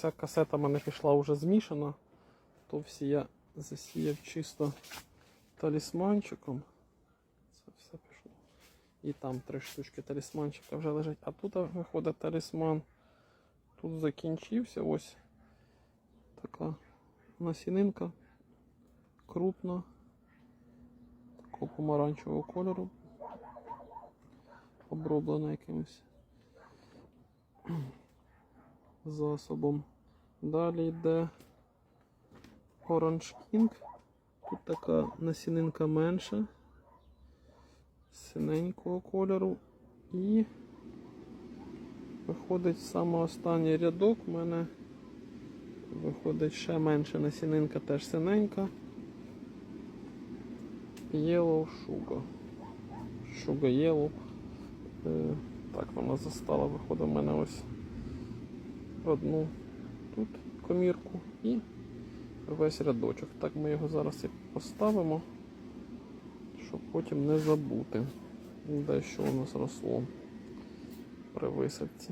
ця касета в мене пішла вже змішана, то всі я засіяв чисто талісманчиком. Це все пішло. І там три штучки талісманчика вже лежать. А тут виходить талісман. Тут закінчився ось така насінинка крупна, такого помаранчевого кольору, оброблена якимось засобом. Далі йде Orange King. Тут така насінинка менша, синенького кольору. І виходить саме останній рядок. У мене виходить ще менша насінинка, теж синенька. Yellow Sugar. Sugar Yellow. Е, так вона застала, виходить в мене ось одну тут комірку і весь рядочок. Так ми його зараз і поставимо, щоб потім не забути, де що у нас росло при висадці.